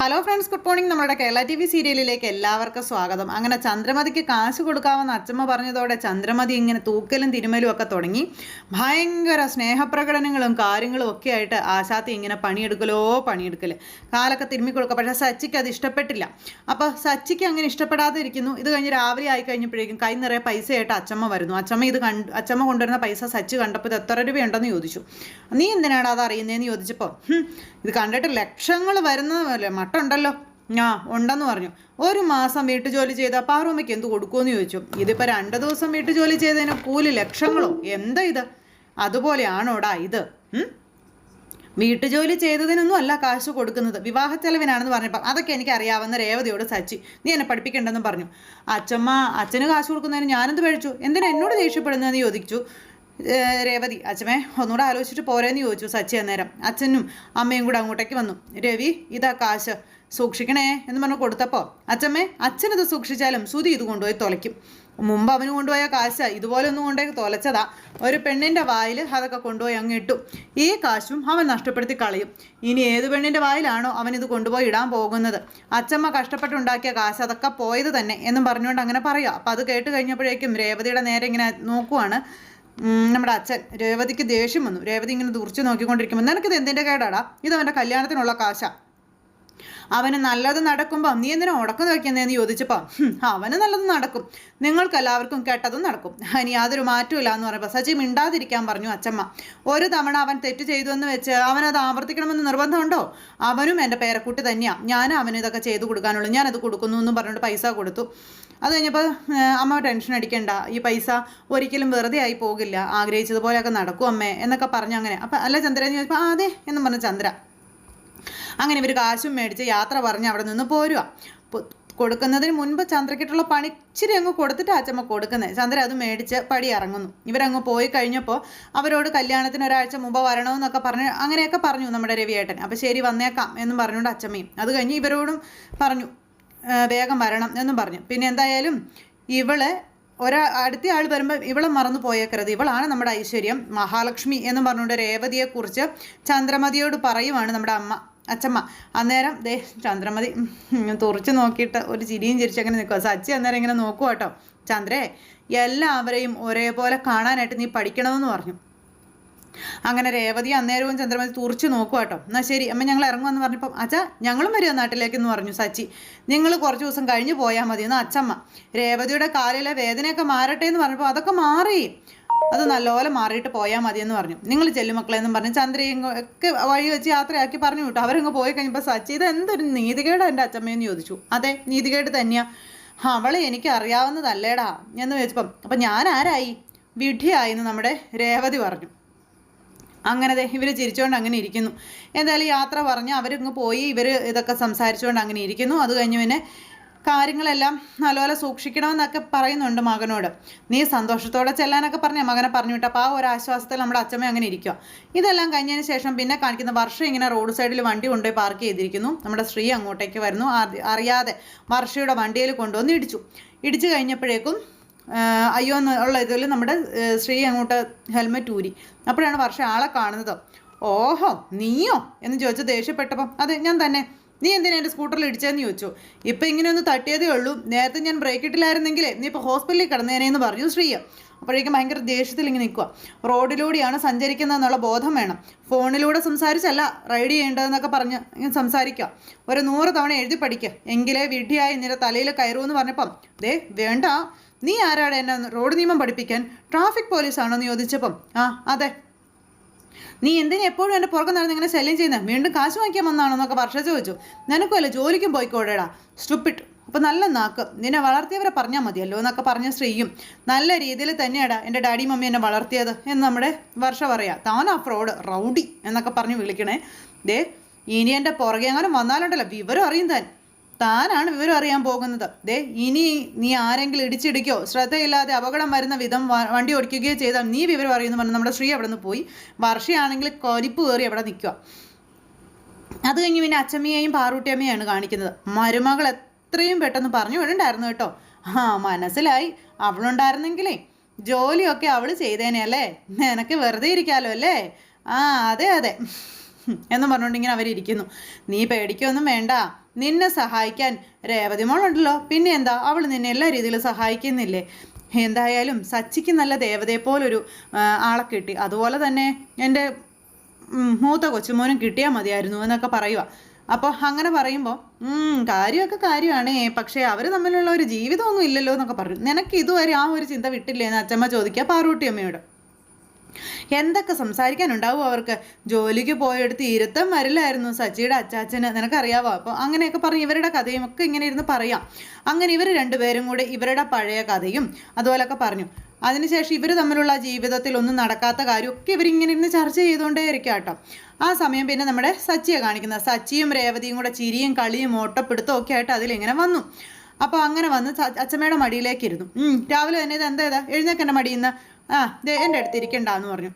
Hello friends good morning നമ്മുടെ Kerala T V സീരിയലിലേക്ക് എല്ലാവർക്കും സ്വാഗതം. അങ്ങനെ ചന്ദ്രമതിക്ക് കാശ് കൊടുക്കാമെന്ന് അച്ചമ്മ പറഞ്ഞതോടെ ചന്ദ്രമതി ഇങ്ങനെ തൂക്കലും തിരുമലും ഒക്കെ തുടങ്ങി. ഭയങ്കര സ്നേഹപ്രകടനങ്ങളും കാര്യങ്ങളും ഒക്കെ ആയിട്ട് ആശാത്തി ഇങ്ങനെ പണിയെടുക്കലോ പണിയെടുക്കൽ കാലൊക്കെ തിരുമ്മി കൊടുക്കുക പക്ഷേ സച്ചിക്ക് അത് ഇഷ്ടപ്പെട്ടില്ല. അപ്പോൾ സച്ചിക്ക് അങ്ങനെ ഇഷ്ടപ്പെടാതെ ഇരിക്കുന്നു ഇത് കഴിഞ്ഞ് രാവിലെ ആയി കഴിഞ്ഞപ്പോഴേക്കും കൈ നിറയെ പൈസയായിട്ട് അച്ചമ്മ വരുന്നു. അച്ചമ്മ ഇത് കണ്ട് അച്ചമ്മ കൊണ്ടുവരുന്ന പൈസ സച്ചി കണ്ടപ്പോൾ ഇത് എത്ര രൂപയുണ്ടെന്ന് ചോദിച്ചു. നീ എന്തിനാണ് അത് അറിയുന്നതെന്ന് ചോദിച്ചപ്പോൾ "ഹും, ഇത് കണ്ടിട്ട് ലക്ഷങ്ങൾ വരുന്നതല്ലേ മട്ടുണ്ടല്ലോ ആ ഉണ്ടെന്ന് പറഞ്ഞു. ഒരു മാസം വീട്ടു ജോലി ചെയ്ത പാറുമ്മയ്ക്ക് എന്ത് കൊടുക്കുമെന്ന് ചോദിച്ചു. ഇതിപ്പോൾ രണ്ട് ദിവസം വീട്ടു ജോലി ചെയ്തതിന് കൂലി ലക്ഷങ്ങളോ? എന്താ ഇത്? അതുപോലെയാണോടാ ഇത്? വീട്ടു വീട്ടുജോലി ചെയ്തതിനൊന്നും അല്ല കാശ് കൊടുക്കുന്നത്. വിവാഹ ചെലവിനാണെന്ന് പറഞ്ഞപ്പോൾ അതൊക്കെ എനിക്ക് അറിയാവുന്ന രേവതിയോട് സച്ചി നീ എന്നെ പഠിപ്പിക്കേണ്ടെന്നും പറഞ്ഞു. അച്ഛമ്മ അച്ഛന് കാശ് കൊടുക്കുന്നതിന് ഞാനെന്ത് പഴിച്ചു എന്തിനാ എന്നോട് ദേഷ്യപ്പെടുന്നതെന്ന് ചോദിച്ചു? രേവതി അച്ഛമേ ഒന്നുകൂടെ ആലോചിച്ചിട്ട് പോരേന്ന് ചോദിച്ചു സച്ചി അന്നേരം. അച്ഛനും അമ്മയും കൂടെ അങ്ങോട്ടേക്ക് വന്നു. രവി ഇതാ കാശ്. സൂക്ഷിക്കണേ എന്ന് പറഞ്ഞ് കൊടുത്തപ്പോൾ അച്ഛമ്മേ അച്ഛനത് സൂക്ഷിച്ചാലും സുതി ഇത് കൊണ്ടുപോയി തുലയ്ക്കും. മുമ്പ് അവന് കൊണ്ടുപോയ കാശ് ഇതുപോലെ ഒന്നും കൊണ്ടുപോയി തുലച്ചതാ. ഒരു പെണ്ണിന്റെ വായിൽ അതൊക്കെ കൊണ്ടുപോയി അങ്ങ് ഇട്ടു. ഈ കാശും അവൻ നഷ്ടപ്പെടുത്തി കളയും. ഇനി ഏത് പെണ്ണിന്റെ വായിലാണോ അവൻ ഇത് കൊണ്ടുപോയി ഇടാൻ പോകുന്നത്? അച്ഛമ്മ കഷ്ടപ്പെട്ടുണ്ടാക്കിയ കാശ് അതൊക്കെ പോയത് തന്നെ എന്നും പറഞ്ഞുകൊണ്ട് അങ്ങനെ പറയുക. അപ്പം അത് കേട്ട് കഴിഞ്ഞപ്പോഴേക്കും രേവതിയുടെ നേരെ ഇങ്ങനെ നോക്കുവാണ്. നമ്മുടെ അച്ഛൻ രേവതിക്ക് ദേഷ്യം വന്നു. രേവതി ഇങ്ങനെ ദുർച്ചു നോക്കിക്കൊണ്ടിരിക്കുമ്പോൾ നിനക്കിത് എന്തിന്റെ കേടാടാ? ഇത് അവന്റെ കല്യാണത്തിനുള്ള കാശാ. അവന് നല്ലത് നടക്കുമ്പോൾ നീ എന്തിനാ ഉടക്കം വയ്ക്കുന്നതെന്ന് ചോദിച്ചപ്പോൾ അവന് നല്ലത് നടക്കും. നിങ്ങൾക്ക് എല്ലാവർക്കും കേട്ടതും നടക്കും. ഇനി യാതൊരു മാറ്റമില്ല എന്ന് പറയുമ്പോൾ സജി മിണ്ടാതിരിക്കാൻ പറഞ്ഞു അച്ചമ്മ. ഒരു തവണ അവൻ തെറ്റ് ചെയ്തു എന്ന് വെച്ച് അവനത് ആവർത്തിക്കണമെന്ന് നിർബന്ധമുണ്ടോ? അവനും എന്റെ പേരക്കുട്ടി തന്നെയാണ് ഞാൻ അവന് ഇതൊക്കെ ചെയ്തു കൊടുക്കാനുള്ളൂ. ഞാനത് കൊടുക്കുന്നു എന്നും പറഞ്ഞിട്ട് പൈസ കൊടുത്തു. അത് കഴിഞ്ഞപ്പോൾ അമ്മ ടെൻഷൻ അടിക്കണ്ട. ഈ പൈസ ഒരിക്കലും വെറുതെ ആയി പോകില്ല. ആഗ്രഹിച്ചതുപോലെയൊക്കെ നടക്കും അമ്മേ എന്നൊക്കെ പറഞ്ഞു അങ്ങനെ. അപ്പം അല്ല ചന്ദ്ര എന്ന് ചോദിച്ചപ്പോൾ ആ അതെ എന്നും പറഞ്ഞു ചന്ദ്ര. അങ്ങനെ ഇവർ കാശും മേടിച്ച് യാത്ര പറഞ്ഞ് അവിടെ നിന്ന് പോരുക കൊടുക്കുന്നതിന് മുൻപ് ചന്ദ്രക്കിട്ടുള്ള പണി ഇച്ചിരി അങ്ങ് കൊടുത്തിട്ട് അച്ചമ്മ കൊടുക്കുന്നത് ചന്ദ്ര അത് മേടിച്ച് പടി ഇറങ്ങുന്നു. ഇവരങ്ങ് പോയി കഴിഞ്ഞപ്പോൾ അവരോട് കല്യാണത്തിന് ഒരാഴ്ച മുമ്പ് വരണമെന്നൊക്കെ പറഞ്ഞ് അങ്ങനെയൊക്കെ പറഞ്ഞു നമ്മുടെ രവിയേട്ടൻ. അപ്പോൾ ശരി വന്നേക്കാം എന്നും പറഞ്ഞുകൊണ്ട് അച്ചമ്മയും അത് കഴിഞ്ഞ് ഇവരോടും പറഞ്ഞു "ആ, വേഗം വരണം എന്നും പറഞ്ഞു. പിന്നെ എന്തായാലും ഇവൾ ഒരാ അടുത്ത ആൾ വരുമ്പോൾ ഇവളെ മറന്നു പോയേക്കരുത്. ഇവളാണ് നമ്മുടെ ഐശ്വര്യം മഹാലക്ഷ്മി എന്ന് പറഞ്ഞുകൊണ്ട് രേവതിയെക്കുറിച്ച് ചന്ദ്രമതിയോട് പറയുവാണ് നമ്മുടെ അമ്മ അച്ചമ്മ. അന്നേരം ദേ ചന്ദ്രമതി തുറച്ചു നോക്കിയിട്ട് ഒരു ചിരിയും ചിരിച്ച് അങ്ങനെ നിൽക്കുക സച്ചി അന്നേരം ഇങ്ങനെ നോക്കുക കേട്ടോ ചന്ദ്രേ എല്ലാവരെയും ഒരേപോലെ കാണാനായിട്ട് നീ പഠിക്കണമെന്ന് പറഞ്ഞു. അങ്ങനെ രേവതി അന്നേരവും ചന്ദ്രമതി തുറച്ച് നോക്കുക കേട്ടോ. എന്നാൽ ശരി അമ്മ ഞങ്ങൾ ഇറങ്ങുമെന്ന് പറഞ്ഞപ്പം അച്ഛാ ഞങ്ങളും വരുമോ നാട്ടിലേക്ക് എന്ന് പറഞ്ഞു സച്ചി. നിങ്ങൾ കുറച്ച് ദിവസം കഴിഞ്ഞ് പോയാൽ മതി. എന്ന് അച്ചമ്മ രേവതിയുടെ കാലിലെ വേദനയൊക്കെ മാറട്ടെ എന്ന് പറഞ്ഞപ്പോൾ അതൊക്കെ മാറി. അത് നല്ലപോലെ മാറിയിട്ട് പോയാൽ മതി എന്ന് പറഞ്ഞു. നിങ്ങൾ ചെല്ലു മക്കളെന്നും പറഞ്ഞ് ചന്ദ്രയും ഒക്കെ വഴി വെച്ച് യാത്രയാക്കി പറഞ്ഞു വിട്ടു. അവരങ്ങ് പോയി കഴിഞ്ഞപ്പോൾ സച്ചി ഇത് എന്തൊരു നീതികേട് എന്റെ അച്ചമ്മയെന്ന് ചോദിച്ചു. അതെ നീതികേട് തന്നെയാ. അവളെ എനിക്ക് അറിയാവുന്നതല്ലേടാ എന്ന് ചോദിച്ചപ്പം അപ്പം ഞാൻ ആരായി? വിഡ്ഢിയായി എന്ന് നമ്മുടെ രേവതി പറഞ്ഞു. അങ്ങനെ ഇവർ ചിരിച്ചുകൊണ്ട് അങ്ങനെ ഇരിക്കുന്നു. എന്തായാലും യാത്ര പറഞ്ഞ് അവരിങ്ങ് പോയി ഇവർ ഇതൊക്കെ സംസാരിച്ചുകൊണ്ട് അങ്ങനെ ഇരിക്കുന്നു. അത് കഴിഞ്ഞ് പിന്നെ കാര്യങ്ങളെല്ലാം നല്ലപോലെ സൂക്ഷിക്കണമെന്നൊക്കെ പറയുന്നുണ്ട് മകനോട്. നീ സന്തോഷത്തോടെ ചെല്ലാനൊക്കെ പറഞ്ഞ മകനെ പറഞ്ഞു വിട്ടു. അപ്പോൾ ആ ഒരു ആശ്വാസത്തിൽ നമ്മുടെ അച്ഛമ്മ അങ്ങനെ ഇരിക്കുക ഇതെല്ലാം കഴിഞ്ഞതിന് ശേഷം പിന്നെ കാണിക്കുന്ന വർഷം ഇങ്ങനെ റോഡ് സൈഡിൽ വണ്ടി കൊണ്ടുപോയി പാർക്ക് ചെയ്തിരിക്കുന്നു. നമ്മുടെ സ്ത്രീ അങ്ങോട്ടേക്ക് വരുന്നു. അറിയാതെ വർഷയുടെ വണ്ടിയിൽ കൊണ്ടുവന്ന് ഇടിച്ചു. ഇടിച്ചു കഴിഞ്ഞപ്പോഴേക്കും അയ്യോ എന്നുള്ള ഇതിൽ നമ്മുടെ സ്ത്രീ അങ്ങോട്ട് ഹെൽമെറ്റ് ഊരി. അപ്പോഴാണ് വർഷം ആളെ കാണുന്നത്. ഓഹോ നീയോ? എന്ന് ചോദിച്ചു ദേഷ്യപ്പെട്ടപ്പം അതെ ഞാൻ തന്നെ. നീ എന്തിനാ എന്റെ സ്കൂട്ടറിൽ ഇടിച്ചതെന്ന് ചോദിച്ചു. ഇപ്പം ഇങ്ങനെ ഒന്ന് തട്ടിയതേ ഉള്ളൂ. നേരത്തെ ഞാൻ ബ്രേക്ക് ഇട്ടില്ലായിരുന്നെങ്കിലേ നീ ഇപ്പോൾ ഹോസ്പിറ്റലിൽ കിടന്നേനേന്ന് പറഞ്ഞു ശ്രീയ അപ്പോഴേക്കും ഭയങ്കര ദേഷ്യത്തിൽ ഇങ്ങനെ നിൽക്കുക റോഡിലൂടെയാണ് സഞ്ചരിക്കുന്നതെന്നുള്ള ബോധം വേണം. ഫോണിലൂടെ സംസാരിച്ചല്ല റൈഡ് ചെയ്യേണ്ടതെന്നൊക്കെ പറഞ്ഞ് ഇങ്ങനെ സംസാരിക്കുക ഒരു നൂറ് തവണ എഴുതി പഠിക്കുക എങ്കിലേ വിഡ്ഢിയായി നിന്റെ തലയിൽ എന്ന് പറഞ്ഞപ്പം ദേ വേണ്ട. നീ ആരാടെ എന്നെ റോഡ് നിയമം പഠിപ്പിക്കാൻ? ട്രാഫിക് പോലീസാണോ എന്ന് ചോദിച്ചപ്പം ആ അതെ. നീ എന്തിനാ എപ്പോഴും എന്റെ പുറകെ നടന്ന് ഇങ്ങനെ ശല്യം ചെയ്യുന്നത് വീണ്ടും കാശ് വാങ്ങിക്കാൻ വന്നാണോ എന്നൊക്കെ വർഷ ചോദിച്ചു. നിനക്കുമല്ല ജോലിക്കും പോയിക്കോടേടാ സ്റ്റുപ്പിട്ട് അപ്പം നല്ല നാക്ക്. നിന്നെ വളർത്തിയവരെ പറഞ്ഞാൽ മതിയല്ലോ എന്നൊക്കെ പറഞ്ഞ സ്ത്രീയും നല്ല രീതിയിൽ തന്നെയാടാ എന്റെ ഡാഡി മമ്മി എന്നെ വളർത്തിയത് എന്ന് നമ്മുടെ വർഷ പറയാം. താൻ ആ ഫ്രോഡ് റൗഡി എന്നൊക്കെ പറഞ്ഞ് വിളിക്കണേ. ദേ ഇനി എന്റെ പുറകെ അങ്ങനെ വന്നാലുണ്ടല്ലോ വിവരം അറിയും താൻ. താനാണ് വിവരം അറിയാൻ പോകുന്നത്. ദേ ഇനി നീ ആരെങ്കിലും ഇടിച്ചിടിക്കോ ശ്രദ്ധയില്ലാതെ അപകടം വരുന്ന വിധം വണ്ടി ഓടിക്കുകയോ ചെയ്താൽ നീ വിവരം അറിയുന്നു പറഞ്ഞ് നമ്മുടെ ശ്രീ അവിടെ നിന്ന് പോയി. വർഷയാണെങ്കിൽ കൊരിപ്പ് കയറി അവിടെ നിൽക്കുക. അത് കഴിഞ്ഞ് പിന്നെ അച്ചമ്മയെയും പാറൂട്ടിയമ്മയാണ് കാണിക്കുന്നത്. മരുമകൾ എത്രയും പെട്ടെന്ന് പറഞ്ഞു വിടണ്ടായിരുന്നു കേട്ടോ. ആ മനസ്സിലായി. അവളുണ്ടായിരുന്നെങ്കിലേ ജോലിയൊക്കെ അവൾ ചെയ്തേനെ അല്ലേ? നിനക്ക് വെറുതെ ഇരിക്കാലോ അല്ലേ? ആ അതെ അതെ. എന്ന് പറഞ്ഞുകൊണ്ട് അവരിയ്ക്കുന്നു നീ പേടിക്കൊന്നും വേണ്ട. നിന്നെ സഹായിക്കാൻ രേവതി മോളുണ്ടല്ലോ. പിന്നെ എന്താ? അവൾ നിന്നെ എല്ലാ രീതിയിലും സഹായിക്കുന്നില്ലേ? എന്തായാലും സച്ചിക്ക് നല്ല ദേവതയെ പോലൊരു ആളെ കിട്ടി. അതുപോലെ തന്നെ എന്റെ മൂത്ത കൊച്ചുമോനും കിട്ടിയാൽ മതിയായിരുന്നു എന്നൊക്കെ പറയുക അപ്പോൾ അങ്ങനെ പറയുമ്പോൾ കാര്യമൊക്കെ കാര്യമാണ്. പക്ഷേ അവർ തമ്മിലുള്ള ഒരു ജീവിതമൊന്നും ഇല്ലല്ലോ എന്നൊക്കെ പറഞ്ഞു. നിനക്ക് ഇതുവരെ ആ ഒരു ചിന്ത വിട്ടില്ലേ എന്ന് അച്ചമ്മ ചോദിക്കുക പാറൂട്ടി അമ്മയോട്. എന്തൊക്കെ സംസാരിക്കാനുണ്ടാവും അവർക്ക്? ജോലിക്ക് പോയെടുത്ത് ഇരുത്തം വരില്ലായിരുന്നു സച്ചിയുടെ അച്ചാച്ചന്. നിനക്കറിയാവോ? അപ്പോൾ അങ്ങനെയൊക്കെ പറഞ്ഞ് ഇവരുടെ കഥയും ഒക്കെ ഇങ്ങനെ ഇരുന്ന് പറയാം. അങ്ങനെ ഇവർ രണ്ടുപേരും കൂടെ ഇവരുടെ പഴയ കഥയും അതുപോലൊക്കെ പറഞ്ഞു. അതിനുശേഷം ഇവർ തമ്മിലുള്ള ജീവിതത്തിൽ ഒന്നും നടക്കാത്ത കാര്യമൊക്കെ ഇവരിങ്ങനെ ഇരുന്ന് ചർച്ച ചെയ്തുകൊണ്ടേ ഇരിക്കുക കേട്ടോ. ആ സമയം പിന്നെ നമ്മുടെ സച്ചിയെ കാണിക്കുന്നത് സച്ചിയും രേവതിയും കൂടെ ചിരിയും കളിയും ഓട്ടപ്പിടുത്തവും ഒക്കെ ആയിട്ട് അതിലിങ്ങനെ വന്നു. അപ്പോൾ അങ്ങനെ വന്ന് അച്ഛമ്മയുടെ മടിയിലേക്ക് ഇരുന്നു രാവിലെ തന്നെ ഇത് എന്താ ഇതാ? എഴുന്നേക്കെന്റെ മടിയിൽ നിന്ന് ആ ദേ എന്റെ അടുത്ത് ഇരിക്കണ്ടെന്ന് പറഞ്ഞു.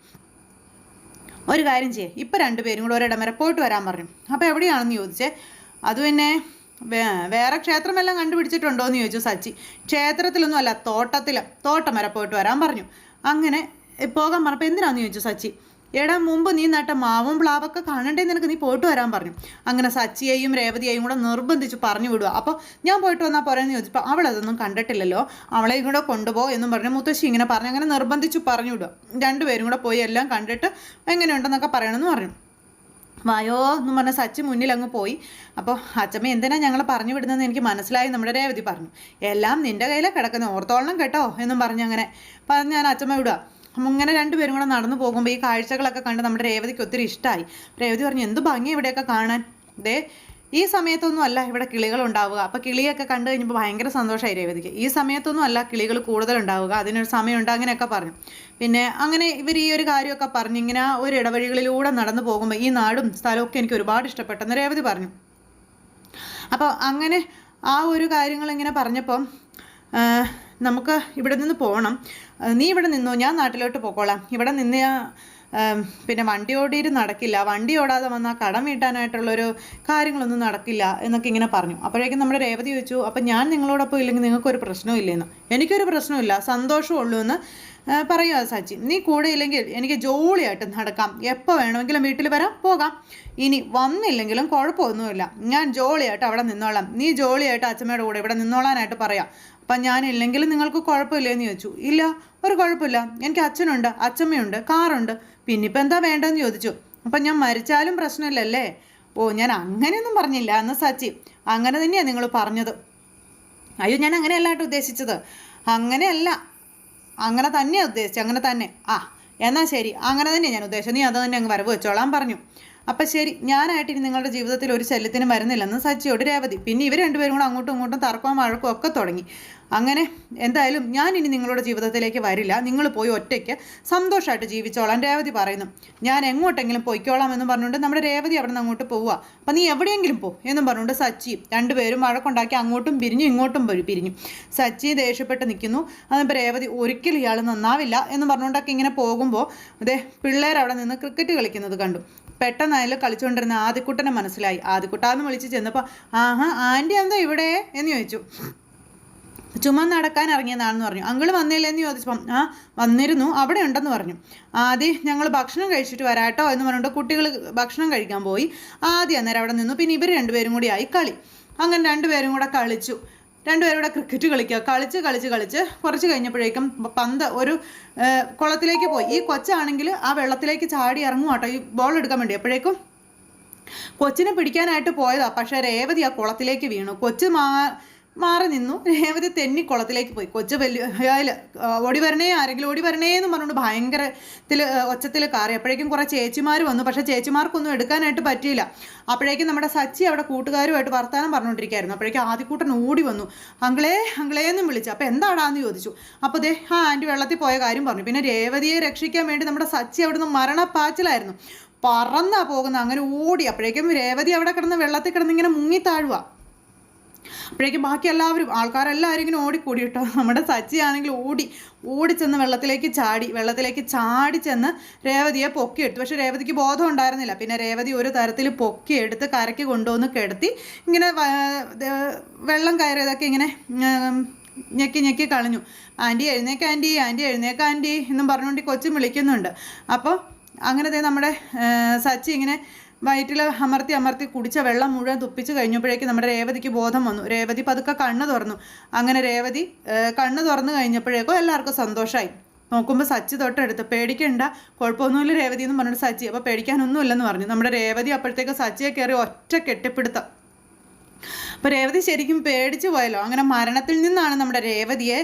ഒരു കാര്യം ചെയ്യേ. ഇപ്പം രണ്ടുപേരും കൂടെ ഒരിടം വരെ പോയിട്ട് വരാൻ പറഞ്ഞു. അപ്പോൾ എവിടെയാണെന്ന് ചോദിച്ചേ? അത് പിന്നെ വേറെ ക്ഷേത്രമെല്ലാം കണ്ടുപിടിച്ചിട്ടുണ്ടോ എന്ന് ചോദിച്ചു സച്ചി. ക്ഷേത്രത്തിലൊന്നും അല്ല തോട്ടത്തിൽ തോട്ടം വരെ പോയിട്ട് വരാൻ പറഞ്ഞു. അങ്ങനെ പോകാൻ പറഞ്ഞപ്പോൾ എന്തിനാന്ന് ചോദിച്ചു സച്ചി? എടാ മുമ്പ് നീ നട്ട മാവും പ്ലാവൊക്കെ കാണണ്ടേ നിനക്ക് നീ പോയിട്ട് വരാൻ പറഞ്ഞു. അങ്ങനെ സച്ചിയെയും രേവതിയെയും കൂടെ നിർബന്ധിച്ച് പറഞ്ഞു വിടുക അപ്പോൾ ഞാൻ പോയിട്ട് വന്നാൽ പോരെന്ന് ചോദിച്ചപ്പോൾ അവൾ അതൊന്നും കണ്ടിട്ടില്ലല്ലോ. അവളെയും കൂടെ കൊണ്ടുപോ എന്നും പറഞ്ഞു മുത്തശ്ശി ഇങ്ങനെ പറഞ്ഞു അങ്ങനെ നിർബന്ധിച്ച് പറഞ്ഞു വിടുക രണ്ടുപേരും കൂടെ പോയി എല്ലാം കണ്ടിട്ട് എങ്ങനെയുണ്ടെന്നൊക്കെ പറയണമെന്ന് പറഞ്ഞു. വായോ എന്ന് പറഞ്ഞ സച്ചി മുന്നിൽ അങ്ങ് പോയി. അപ്പോൾ അച്ചമ്മ എന്തിനാ ഞങ്ങൾ പറഞ്ഞു വിടുന്നതെന്ന് എനിക്ക് മനസ്സിലായി നമ്മുടെ രേവതി പറഞ്ഞു. എല്ലാം നിന്റെ കയ്യിലെ കിടക്കുന്നത് ഓർത്തോളണം കേട്ടോ എന്നും പറഞ്ഞ് അങ്ങനെ. പറഞ്ഞ് ഞാൻ അച്ചമ്മ വിടുക അങ്ങനെ രണ്ടുപേരും കൂടെ നടന്നു പോകുമ്പോൾ ഈ കാഴ്ചകളൊക്കെ കണ്ട് നമ്മുടെ രേവതിക്ക് ഒത്തിരി ഇഷ്ടമായി രേവതി പറഞ്ഞു എന്ത് ഭംഗി ഇവിടെയൊക്കെ കാണാൻ. ദേ ഈ സമയത്തൊന്നും അല്ല ഇവിടെ കിളികൾ ഉണ്ടാവുക അപ്പോൾ കിളിയൊക്കെ കണ്ടു കഴിഞ്ഞപ്പോൾ ഭയങ്കര സന്തോഷമായി രേവതിക്ക്. ഈ സമയത്തൊന്നും അല്ല കിളികൾ കൂടുതൽ ഉണ്ടാവുക. അതിനൊരു സമയമുണ്ട് അങ്ങനെയൊക്കെ പറഞ്ഞു. പിന്നെ അങ്ങനെ ഇവർ ഈ ഒരു കാര്യമൊക്കെ പറഞ്ഞ് ഇങ്ങനെ ഒരു ഇടവഴികളിലൂടെ നടന്നു പോകുമ്പോൾ ഈ നാടും സ്ഥലമൊക്കെ എനിക്ക് ഒരുപാട് ഇഷ്ടപ്പെട്ടെന്ന് രേവതി പറഞ്ഞു. അപ്പോൾ അങ്ങനെ ആ ഒരു കാര്യങ്ങൾ ഇങ്ങനെ പറഞ്ഞപ്പം നമുക്ക് ഇവിടെ നിന്ന് പോകണം നീ ഇവിടെ നിന്നോ? ഞാൻ നാട്ടിലോട്ട് പോക്കോളാം. ഇവിടെ നിന്ന് പിന്നെ വണ്ടി ഓടിയിട്ട് നടക്കില്ല. വണ്ടി ഓടാതെ വന്നാൽ കടം വീട്ടാനായിട്ടുള്ളൊരു കാര്യങ്ങളൊന്നും നടക്കില്ല എന്നൊക്കെ ഇങ്ങനെ പറഞ്ഞു. അപ്പോഴേക്കും നമ്മുടെ രേവതി ചോദിച്ചു അപ്പം ഞാൻ നിങ്ങളോടൊപ്പം ഇല്ലെങ്കിൽ നിങ്ങൾക്കൊരു പ്രശ്നവും ഇല്ലെന്ന്? എനിക്കൊരു പ്രശ്നമില്ല സന്തോഷമുള്ളൂ എന്ന് ആ, പറയുക സച്ചി. നീ കൂടെ ഇല്ലെങ്കിൽ എനിക്ക് ജോളിയായിട്ട് നടക്കാം. എപ്പോൾ വേണമെങ്കിലും വീട്ടിൽ വരാം. പോകാം. ഇനി വന്നില്ലെങ്കിലും കുഴപ്പമൊന്നുമില്ല. ഞാൻ ജോളിയായിട്ട് അവിടെ നിന്നോളാം. നീ ജോളിയായിട്ട് അച്ഛമ്മയുടെ കൂടെ ഇവിടെ നിന്നോളാനായിട്ട് പറയാം. അപ്പം ഞാനില്ലെങ്കിലും നിങ്ങൾക്ക് കുഴപ്പമില്ലെന്ന് ചോദിച്ചു. ഇല്ല ഒരു കുഴപ്പമില്ല. എനിക്ക് അച്ഛനുണ്ട് അച്ഛമ്മയുണ്ട് കാറുണ്ട്. പിന്നെ ഇപ്പം എന്താ വേണ്ടതെന്ന് ചോദിച്ചു. അപ്പം ഞാൻ മരിച്ചാലും പ്രശ്നമില്ലല്ലേ? ഓ ഞാൻ അങ്ങനെയൊന്നും പറഞ്ഞില്ല. എന്ന് സച്ചി അങ്ങനെ തന്നെയാണ് നിങ്ങൾ പറഞ്ഞത്. അയ്യോ ഞാൻ അങ്ങനെയല്ല കേട്ടോ ഉദ്ദേശിച്ചത്. അങ്ങനെയല്ല. അങ്ങനെ തന്നെയാണ് ഉദ്ദേശിച്ചത്. അങ്ങനെ തന്നെ. ആ എന്നാൽ ശരി. അങ്ങനെ തന്നെയാണ് ഞാൻ ഉദ്ദേശിച്ചത്. നീ അത് തന്നെ അങ്ങ് വരവ് വെച്ചോളാൻ പറഞ്ഞു. അപ്പം ശരി ഞാനായിട്ട് ഇനി നിങ്ങളുടെ ജീവിതത്തിൽ ഒരു ശല്യത്തിനും വരുന്നില്ലെന്ന് സച്ചിയോട് രേവതി. പിന്നെ ഇവർ രണ്ടുപേരും കൂടെ അങ്ങോട്ടും ഇങ്ങോട്ടും തർക്കവും വഴക്കും ഒക്കെ തുടങ്ങി. അങ്ങനെ എന്തായാലും ഞാൻ ഇനി നിങ്ങളുടെ ജീവിതത്തിലേക്ക് വരില്ല. നിങ്ങൾ പോയി ഒറ്റയ്ക്ക് സന്തോഷമായിട്ട് ജീവിച്ചോളാം രേവതി പറയുന്നു. ഞാൻ എങ്ങോട്ടെങ്കിലും പൊയ്ക്കോളാം എന്ന് പറഞ്ഞുകൊണ്ട് നമ്മുടെ രേവതി അവിടെ നിന്ന് അങ്ങോട്ട് പോവുക. അപ്പം നീ എവിടെയെങ്കിലും പോ എന്നും പറഞ്ഞുകൊണ്ട് സച്ചി രണ്ടുപേരും വഴക്കുണ്ടാക്കി അങ്ങോട്ടും പിരിഞ്ഞു ഇങ്ങോട്ടും പിരിഞ്ഞു. സച്ചി ദേഷ്യപ്പെട്ട് നിൽക്കുന്നു. അതിപ്പോൾ രേവതി ഒരിക്കലും ഇയാൾ നന്നാവില്ല എന്ന് പറഞ്ഞുകൊണ്ടൊക്കെ ഇങ്ങനെ പോകുമ്പോൾ അതേ പിള്ളേർ അവിടെ നിന്ന് ക്രിക്കറ്റ് കളിക്കുന്നത് കണ്ടു. പെട്ടെന്ന് അതിൽ കളിച്ചുകൊണ്ടിരുന്ന ആദിക്കുട്ടനെ മനസ്സിലായി. ആദിക്കുട്ടാന്ന് വിളിച്ച് ചെന്നപ്പോൾ ആഹാ ആന്റി എന്താ ഇവിടെ? എന്ന് ചോദിച്ചു. ചുമ നടക്കാൻ ഇറങ്ങിയതാണെന്ന് പറഞ്ഞു. അങ്കിൾ വന്നില്ലെന്ന് ചോദിച്ചപ്പം ആ വന്നിരുന്നു. അവിടെ ഉണ്ടെന്ന് പറഞ്ഞു. ആദ്യം ഞങ്ങൾ ഭക്ഷണം കഴിച്ചിട്ട് വരാട്ടോ എന്ന് പറഞ്ഞിട്ട് കുട്ടികൾ ഭക്ഷണം കഴിക്കാൻ പോയി. ആദ്യം അന്നേരം അവിടെ നിന്നു. പിന്നെ ഇവർ രണ്ടുപേരും കൂടി ആയി കളി. അങ്ങനെ രണ്ടുപേരും കൂടെ കളിച്ചു. രണ്ടുപേരും കൂടെ ക്രിക്കറ്റ് കളിക്കുക. കളിച്ച് കളിച്ച് കളിച്ച് കുറച്ച് കഴിഞ്ഞപ്പോഴേക്കും പന്ത് ഒരു കുളത്തിലേക്ക് പോയി. ഈ കൊച്ചാണെങ്കിൽ ആ വെള്ളത്തിലേക്ക് ചാടി ഇറങ്ങും കേട്ടോ ഈ ബോൾ എടുക്കാൻ വേണ്ടി. എപ്പോഴേക്കും കൊച്ചിനെ പിടിക്കാനായിട്ട് പോയതാ. പക്ഷേ രേവതി ആ കുളത്തിലേക്ക് വീണു. കൊച്ചു മാ മാറി നിന്നു. രേവതി തെന്നി കുളത്തിലേക്ക് പോയി. കൊച്ചു വലിയ ഓടി വരണേ ആരെങ്കിലും ഓടി വരണേ എന്ന് പറഞ്ഞുകൊണ്ട് ഭയങ്കരത്തിൽ ഒച്ചത്തിൽ കാറി. അപ്പോഴേക്കും കുറേ ചേച്ചിമാർ വന്നു. പക്ഷേ ചേച്ചിമാർക്കൊന്നും എടുക്കാനായിട്ട് പറ്റിയില്ല. അപ്പോഴേക്കും നമ്മുടെ സച്ചി അവിടെ കൂട്ടുകാരുമായിട്ട് വർത്താനം പറഞ്ഞുകൊണ്ടിരിക്കുകയായിരുന്നു. അപ്പോഴേക്കും ആദ്യക്കൂട്ടൻ ഓടി വന്നു. അങ്കിളേ അങ്കിളേ എന്നും വിളിച്ചു. അപ്പോൾ എന്താടാന്ന് ചോദിച്ചു. അപ്പോൾ ദേ ആ ആന്റി വെള്ളത്തിൽ പോയ കാര്യം പറഞ്ഞു. പിന്നെ രേവതിയെ രക്ഷിക്കാൻ വേണ്ടി നമ്മുടെ സച്ചി അവിടുന്ന് മരണപ്പാച്ചിലായിരുന്നു. പറന്നാ പോകുന്നത് അങ്ങനെ ഓടി. അപ്പോഴേക്കും രേവതി അവിടെ കിടന്ന് വെള്ളത്തിൽ കിടന്ന് ഇങ്ങനെ മുങ്ങി താഴുക അപ്പോഴേക്കും ബാക്കി എല്ലാവരും ആൾക്കാരെല്ലാവരും ഇങ്ങനെ ഓടിക്കൂടി കേട്ടോ നമ്മുടെ സച്ചി ആണെങ്കിൽ ഓടി ഓടി ചെന്ന് വെള്ളത്തിലേക്ക് ചാടി വെള്ളത്തിലേക്ക് ചാടി ചെന്ന് രേവതിയെ പൊക്കിയെടുത്തു. പക്ഷേ രേവതിക്ക് ബോധം ഉണ്ടായിരുന്നില്ല. പിന്നെ രേവതി ഒരു തരത്തിൽ പൊക്കിയെടുത്ത് കരയ്ക്ക് കൊണ്ടുവന്ന് കിടത്തി ഇങ്ങനെ വെള്ളം കയറിയതൊക്കെ ഇങ്ങനെ ഞെക്കി ഞെക്കി കളഞ്ഞു. ആന്റി എഴുന്നേക്ക് ആന്റി ആന്റി എഴുന്നേക്ക് ആന്റി എന്നും പറഞ്ഞുകൊണ്ട് കൊച്ചും വിളിക്കുന്നുണ്ട്. അപ്പോൾ അങ്ങനത്തെ നമ്മുടെ സച്ചി ഇങ്ങനെ വയറ്റിൽ അമർത്തി അമർത്തി കുടിച്ച വെള്ളം മുഴുവൻ തുപ്പിച്ച് കഴിഞ്ഞപ്പോഴേക്കും നമ്മുടെ രേവതിക്ക് ബോധം വന്നു. രേവതി പതുക്കെ കണ്ണ് തുറന്നു. അങ്ങനെ രേവതി കണ്ണ് തുറന്നു കഴിഞ്ഞപ്പോഴേക്കും എല്ലാവർക്കും സന്തോഷമായി നോക്കുമ്പോൾ സച്ചി തൊട്ടടുത്ത് പേടിക്കണ്ട കുഴപ്പമൊന്നുമില്ല രേവതി എന്ന് പറഞ്ഞിട്ട് സച്ചി അപ്പോൾ പേടിക്കാനൊന്നുമില്ലെന്ന് പറഞ്ഞു. നമ്മുടെ രേവതി അപ്പോഴത്തേക്ക് സച്ചിയെ കയറി ഒറ്റ കെട്ടിപ്പിടുത്തം. അപ്പോൾ രേവതി ശരിക്കും പേടിച്ചു പോയല്ലോ. അങ്ങനെ മരണത്തിൽ നിന്നാണ് നമ്മുടെ രേവതിയെ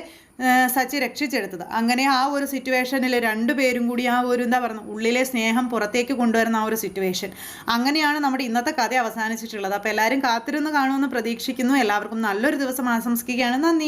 സച്ചി രക്ഷിച്ചെടുത്തത്. അങ്ങനെ ആ ഒരു സിറ്റുവേഷനിൽ രണ്ടു പേരും കൂടി ആ ഒരു എന്താ പറയുക ഉള്ളിലെ സ്നേഹം പുറത്തേക്ക് കൊണ്ടുവരുന്ന ആ ഒരു സിറ്റുവേഷൻ അങ്ങനെയാണ് നമ്മുടെ ഇന്നത്തെ കഥ അവസാനിച്ചിട്ടുള്ളത്. അപ്പോൾ എല്ലാവരും കാത്തിരുന്ന് കാണുമെന്ന് പ്രതീക്ഷിക്കുന്നു. എല്ലാവർക്കും നല്ലൊരു ദിവസം ആശംസിക്കുകയാണ്. നന്ദി.